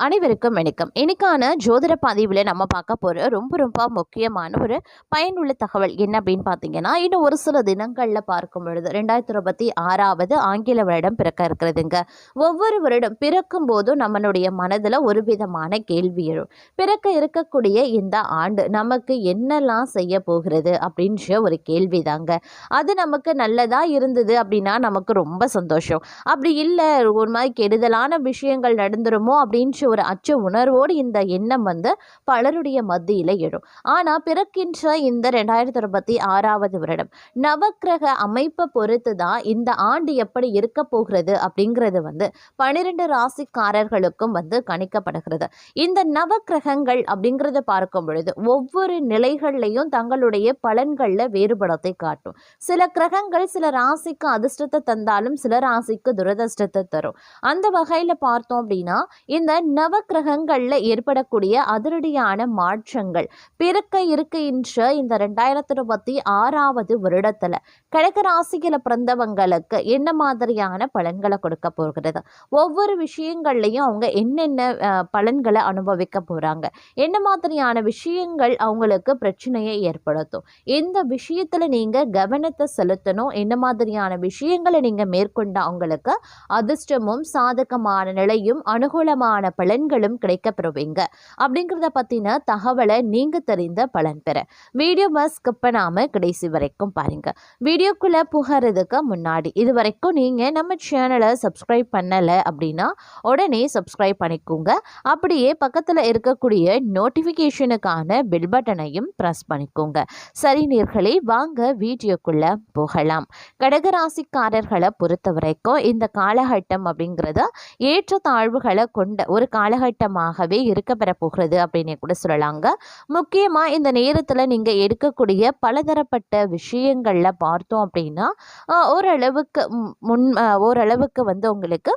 அனைவருக்கும் வணக்கம். இன்னைக்கான ஜோதிட பதிவில் நம்ம பார்க்க போகிற ரொம்ப ரொம்ப முக்கியமான ஒரு பயனுள்ள தகவல் என்ன அப்படின்னு பார்த்தீங்கன்னா இன்னும் ஒரு சில தினங்களில் பார்க்கும் பொழுது ரெண்டாயிரத்தி இருபத்தி ஆறாவது ஆங்கில வருடம் பிறக்க இருக்கிறதுங்க. ஒவ்வொரு வருடம் பிறக்கும் போதும் நம்மளுடைய மனதில் ஒரு விதமான கேள்வி எழும். பிறக்க இருக்கக்கூடிய இந்த ஆண்டு நமக்கு என்னெல்லாம் செய்ய போகிறது அப்படின்ற ஒரு கேள்வி தாங்க அது நமக்கு நல்லதாக இருந்தது அப்படின்னா நமக்கு ரொம்ப சந்தோஷம். அப்படி இல்லை ஒரு மாதிரி கெடுதலான விஷயங்கள் நடந்துருமோ அப்படின்ற ஒரு அச்ச உணர்வோடு இந்த எண்ணம் வந்து பலருடைய மத்தியில் எழும். ஆனால் பிறக்கின்ற இந்த ரெண்டாயிரத்தி இருபத்தி ஆறாவது வருடம் நவக்கிரக அமைப்பை பொறுத்து தான் இந்த ஆண்டு எப்படி இருக்க போகிறது அப்படிங்கிறது வந்து பனிரெண்டு ராசிக்காரர்களுக்கும் வந்து கணிக்கப்படுகிறது. இந்த நவக்கிரகங்கள் அப்படிங்கிறத பார்க்கும் பொழுது ஒவ்வொரு நிலைகள்லையும் தங்களுடைய பலன்களில் வேறுபடத்தை காட்டும். சில கிரகங்கள் சில ராசிக்கு அதிர்ஷ்டத்தை தந்தாலும் சில ராசிக்கு துரதிர்ஷ்டத்தை தரும். அந்த வகையில் பார்த்தோம் அப்படின்னா இந்த நவக்கிரகங்களில் ஏற்படக்கூடிய அதிரடியான மாற்றங்கள். பிறக்க இருக்கின்ற இந்த ரெண்டாயிரத்தி இருபத்தி ஆறாவது வருடத்தில் கிழக்கு ராசியில் பிறந்தவங்களுக்கு என்ன மாதிரியான பலன்களை கொடுக்க போகிறது? ஒவ்வொரு விஷயங்கள்லையும் அவங்க என்னென்ன பலன்களை அனுபவிக்க போகிறாங்க என்ன மாதிரியான விஷயங்கள் அவங்களுக்கு பிரச்சனையை ஏற்படுத்தும்? எந்த விஷயத்தில் நீங்கள் கவனத்தை செலுத்தணும்? என்ன மாதிரியான விஷயங்களை நீங்கள் மேற்கொண்ட அவங்களுக்கு அதிர்ஷ்டமும் சாதகமான நிலையும் அனுகூலமான பலன்களும் கிடைக்கப்பெறுவீங்க. அப்படிங்கிறத பற்றின தகவலை நீங்கள் தெரிந்த பலன் பெற. வீடியோவை ஸ்கிப் பண்ணாமல் கடைசி வரைக்கும் பாருங்க. வீடியோக்குள்ளே புகறதுக்கு முன்னாடி இது வரைக்கும் நீங்கள் நம்ம சேனலை சப்ஸ்கிரைப் பண்ணலை அப்படின்னா உடனே சப்ஸ்கிரைப் பண்ணிக்கோங்க. அப்படியே பக்கத்தில் இருக்கக்கூடிய நோட்டிஃபிகேஷனுக்கான பெல் பட்டனையும் ப்ரெஸ் பண்ணிக்கோங்க. சரி நேர்களே வாங்க வீடியோக்குள்ளே போகலாம். கடகராசிக்காரர்களை பொறுத்த வரைக்கும் இந்த காலகட்டம் அப்படிங்கிறது ஏற்றத்தாழ்வுகளை கொண்ட ஒரு காலகட்டமாகவே இருக்க போகிறது அப்படின்னு கூட சொல்லலாங்க. முக்கியமாக இந்த நேரத்தில் நீங்கள் எடுக்கக்கூடிய பலதரப்பட்ட விஷயங்களில் பார்த்தோம் அப்படின்னா ஆஹ், ஓரளவுக்கு முன் ஓரளவுக்கு வந்து உங்களுக்கு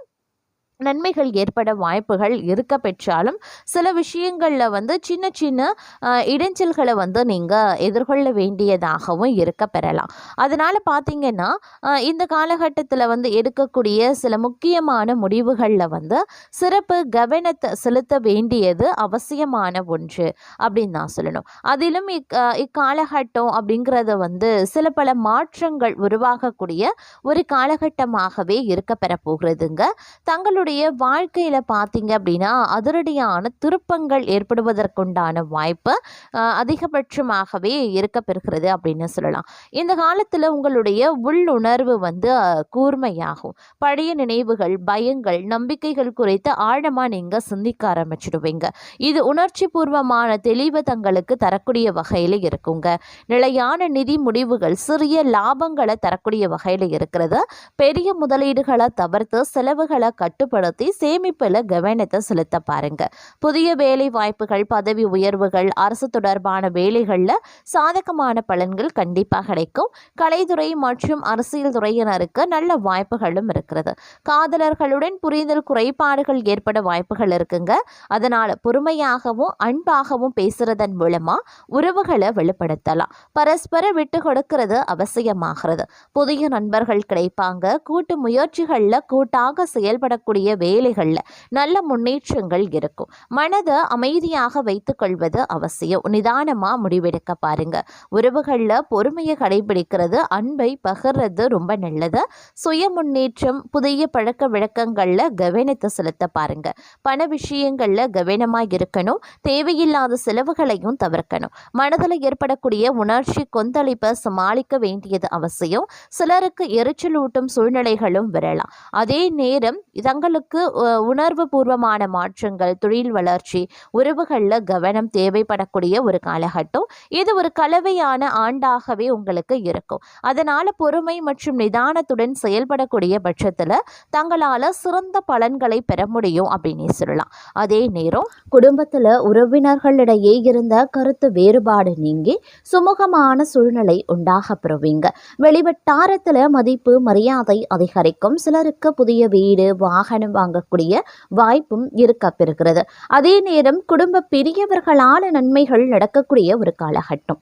நன்மைகள் ஏற்பட வாய்ப்புகள் இருக்க பெற்றாலும் சில விஷயங்களில் வந்து சின்ன சின்ன இடைஞ்சல்களை வந்து நீங்கள் எதிர்கொள்ள வேண்டியதாகவும் இருக்க பெறலாம். அதனால் பார்த்தீங்கன்னா இந்த காலகட்டத்தில் வந்து எடுக்கக்கூடிய சில முக்கியமான முடிவுகளில் வந்து சிறப்பு கவனத்தை செலுத்த வேண்டியது அவசியமான ஒன்று அப்படின்னு தான் சொல்லணும். அதிலும் இக் இக்காலகட்டம் அப்படிங்கிறத வந்து சில பல மாற்றங்கள் உருவாகக்கூடிய ஒரு காலகட்டமாகவே இருக்க பெற போகிறதுங்க தங்களுடைய வாழ்க்கையில் பார்த்தீங்க அப்படின்னா அதிரடியான திருப்பங்கள் ஏற்படுவதற்குண்டான வாய்ப்பு அதிகபட்சமாகவே இருக்கப்பெறுகிறது அப்படின்னு சொல்லலாம். இந்த காலத்தில் உங்களுடைய உள்ளுணர்வு வந்து கூர்மையாகும். பழைய நினைவுகள் பயங்கள் நம்பிக்கைகள் குறித்து ஆழமாக நீங்கள் சிந்திக்க ஆரம்பிச்சிடுவீங்க. இது உணர்ச்சி பூர்வமான தெளிவு தங்களுக்கு தரக்கூடிய வகையில் இருக்குங்க. நிலையான நிதி முடிவுகள் சிறிய லாபங்களை தரக்கூடிய வகையில் இருக்கிறது. பெரிய முதலீடுகளை தவிர்த்து செலவுகளை கட்டுப்படுத்த பயன்படுத்தி சேமிப்பில் கவனத்தை செலுத்த பாருங்க. புதிய வேலை வாய்ப்புகள் பதவி உயர்வுகள் அரசு தொடர்பான வேலைகளில் சாதகமான பலன்கள் கண்டிப்பாக கிடைக்கும். கலைத்துறை மற்றும் அரசியல் துறையினருக்கு நல்ல வாய்ப்புகளும் இருக்கிறது. காதலர்களுடன் புரிதல் குறைபாடுகள் ஏற்பட வாய்ப்புகள் இருக்குங்க. அதனால் பொறுமையாகவும் அன்பாகவும் பேசுறதன் மூலமா உறவுகளை வெளிப்படுத்தலாம். பரஸ்பர விட்டு கொடுக்கிறது அவசியமாகிறது. புதிய நண்பர்கள் கிடைப்பாங்க. கூட்டு முயற்சிகளில் கூட்டாக செயல்படக்கூடிய வேலைகளில் நல்ல முன்னேற்றங்கள் இருக்கும். மனதை அமைதியாக வைத்துக்கொள்வது அவசியம். நிதானமாக முடிவெடுக்க பாருங்க. உறவுகளில் பொறுமையை கடைபிடிக்கிறது அன்பை பகிர்றது ரொம்ப நல்லது. சுய முன்னேற்றம் புதிய பழக்க விளக்கங்களில் கவனத்தை செலுத்த பாருங்க. பண விஷயங்களில் கவனமாக இருக்கணும். தேவையில்லாத செலவுகளையும் தவிர்க்கணும். மனதில் ஏற்படக்கூடிய உணர்ச்சி கொந்தளிப்பை சமாளிக்க வேண்டியது அவசியம். சிலருக்கு எரிச்சலூட்டும் சூழ்நிலைகளும் வரலாம். அதே நேரம் தங்களுக்கு உடலுக்கு உணர்வு பூர்வமான மாற்றங்கள் தொழில் வளர்ச்சி உறவுகளில் கவனம் தேவைப்படக்கூடிய ஒரு காலகட்டம். இது ஒரு கலவையான ஆண்டாகவே உங்களுக்கு இருக்கும். அதனால் பொறுமை மற்றும் நிதானத்துடன் செயல்படக்கூடிய பட்சத்தில் தங்களால் சிறந்த பலன்களை பெற முடியும் அப்படின்னு சொல்லலாம். அதே நேரம் குடும்பத்தில் உறவினர்களிடையே இருந்த கருத்து வேறுபாடு நீங்கி சுமூகமான சூழ்நிலை உண்டாக பெறுவீங்க வெளிவட்டாரத்தில் மதிப்பு மரியாதை அதிகரிக்கும். சிலருக்கு புதிய வீடு வாகனம் வாங்கக்கூடிய வாய்ப்பும் இருக்க பெறுகிறது அதே நேரம் குடும்ப பெரியவர்களான நன்மைகள் நடக்கக்கூடிய ஒரு காலகட்டம்.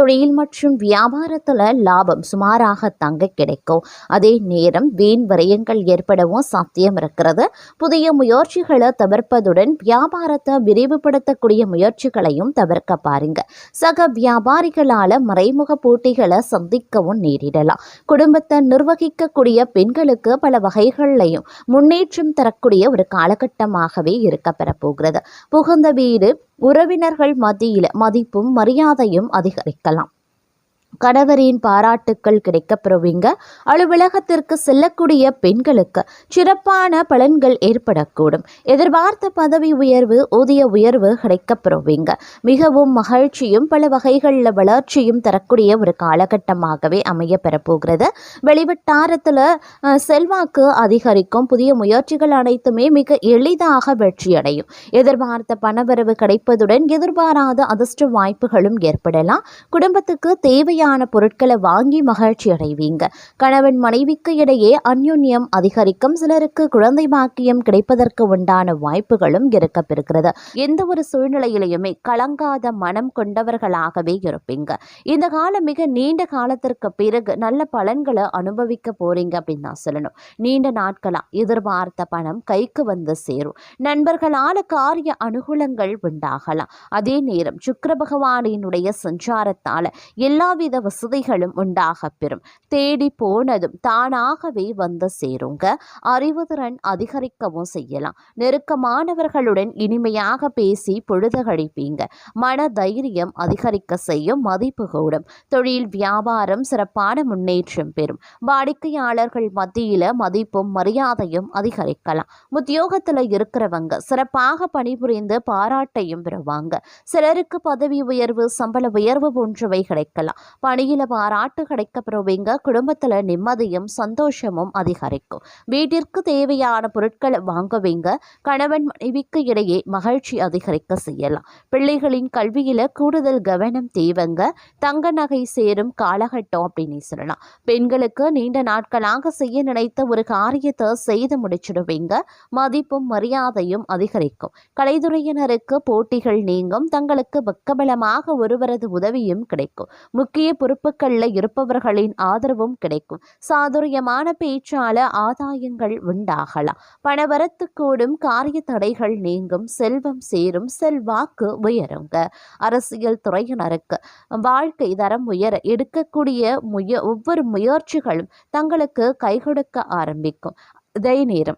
தொழில் மற்றும் வியாபாரத்தில் லாபம் சுமாராக தங்க கிடைக்கும். அதே நேரம் வீண் விரயங்கள் ஏற்படவும் சாத்தியம் இருக்கிறது. புதிய முயற்சிகளை தவிர்ப்பதுடன் வியாபாரத்தை விரிவுபடுத்தக்கூடிய முயற்சிகளையும் தவிர்க்க பாருங்க. சக வியாபாரிகளால் மறைமுக போட்டிகளை சந்திக்கவும் நேரிடலாம். குடும்பத்தை நிர்வகிக்கக்கூடிய பெண்களுக்கு பல வகைகள்லையும் முன்னேற்றம் தரக்கூடிய ஒரு காலகட்டமாகவே இருக்க பெறப்போகிறது புகுந்த வீடு உறவினர்கள் மத்தியில் மதிப்பும் மரியாதையும் அதிகரிக்கலாம். கணவரின் பாராட்டுக்கள் கிடைக்கப்பெறுவீங்க. அலுவலகத்திற்கு செல்லக்கூடிய பெண்களுக்கு சிறப்பான பலன்கள் ஏற்படக்கூடும். எதிர்பார்த்த பதவி உயர்வு ஊதிய உயர்வு கிடைக்கப்பெறுவீங்க. மிகவும் மகிழ்ச்சியும் பல வகைகளில் வளர்ச்சியும் தரக்கூடிய ஒரு காலகட்டமாகவே அமைய பெறப்போகிறது. வெளிவட்டாரத்தில் செல்வாக்கு அதிகரிக்கும். புதிய முயற்சிகள் அனைத்துமே மிக எளிதாக வெற்றியடையும். எதிர்பார்த்த பணவரவு கிடைப்பதுடன் எதிர்பாராத அதிர்ஷ்ட வாய்ப்புகளும் ஏற்படலாம். குடும்பத்துக்கு தேவையான தேவையான பொருட்களை வாங்கி மகிழ்ச்சி அடைவீங்க. கணவன் மனைவிக்கு இடையே அந்யுன்யம் அதிகரிக்கும். சிலருக்கு குழந்தை பாக்கியம் கிடைப்பதற்கு உண்டான வாய்ப்புகளும் இருக்கப்பெறுகிறது. எந்த ஒரு சூழ்நிலையிலையுமே கலங்காத மனம் கொண்டவர்களாகவே இருப்பீங்க. இந்த காலம் மிக நீண்ட காலத்திற்கு பிறகு நல்ல பலன்களை அனுபவிக்க போறீங்க அப்படின்னு தான் சொல்லணும். நீண்ட நாட்களா எதிர்பார்த்த பணம் கைக்கு வந்து சேரும். நண்பர்களால காரிய அனுகூலங்கள் உண்டாகலாம். அதே நேரம் சுக்கர பகவானினுடைய சஞ்சாரத்தால எல்லாவித வசதிகளும் உண்டாக பெறும் தேடி போனதும் தானாகவே வந்து சேருங்க. அறிவுதிறன் அதிகரிக்கவும் செய்யலாம். நெருக்கமானவர்களுடன் இனிமையாக பேசி பொழுது கழிப்பீங்க மன தைரியம் அதிகரிக்க செய்யும் மதிப்பு கூடும். தொழில் வியாபாரம் சிறப்பான முன்னேற்றம் பெறும். வாடிக்கையாளர்கள் மத்தியில மதிப்பும் மரியாதையும் அதிகரிக்கலாம். உத்தியோகத்தில் இருக்கிறவங்க சிறப்பாக பணிபுரிந்து பாராட்டையும் பெறுவாங்க. சிலருக்கு பதவி உயர்வு சம்பள உயர்வு போன்றவை கிடைக்கலாம். பணியில பாராட்டு கிடைக்கப்பெறுவீங்க குடும்பத்தில் நிம்மதியும் சந்தோஷமும் அதிகரிக்கும். வீட்டிற்கு தேவையான பொருட்களை வாங்குவீங்க. கணவன் மனைவிக்கு இடையே மகிழ்ச்சி அதிகரிக்க செய்யலாம். பிள்ளைகளின் கல்வியில் கூடுதல் கவனம் தேவைங்க. தங்க நகை சேரும் காலகட்டம் அப்படின்னு சொல்லலாம். பெண்களுக்கு நீண்ட நாட்களாக செய்ய நினைத்த ஒரு காரியத்தை செய்து முடிச்சிடுவீங்க. மதிப்பும் மரியாதையும் அதிகரிக்கும். கலைத்துறையினருக்கு போட்டிகள் நீங்கும். தங்களுக்கு பக்கபலமாக ஒருவரது உதவியும் கிடைக்கும். முக்கிய பொறுப்புகளில் இருப்பவர்களின் ஆதரவும் கிடைக்கும். சாதுரியமான பேச்சால ஆதாயங்கள் உண்டாகலாம். பணவரத்து கூடும் காரிய தடைகள் நீங்கும். செல்வம் சேரும். செல்வாக்கு உயருங்க. அரசியல் துறையினருக்கு வாழ்க்கை தரம் உயர எடுக்கக்கூடிய முய ஒவ்வொரு முயற்சிகளும் தங்களுக்கு கை கொடுக்க ஆரம்பிக்கும். அதே நேரம்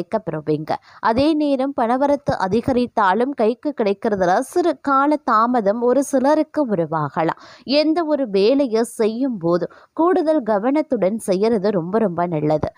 பெறுவீங்க அதே நேரம் பணவரத்து அதிகரித்தாலும் கைக்கு கிடைக்கிறதுல சிறு கால தாமதம் ஒரு சிலருக்கு உருவாகலாம். எந்த ஒரு வேலையை செய்யும் போது கூடுதல் கவனத்துடன் செய்யறது ரொம்ப ரொம்ப நல்லது.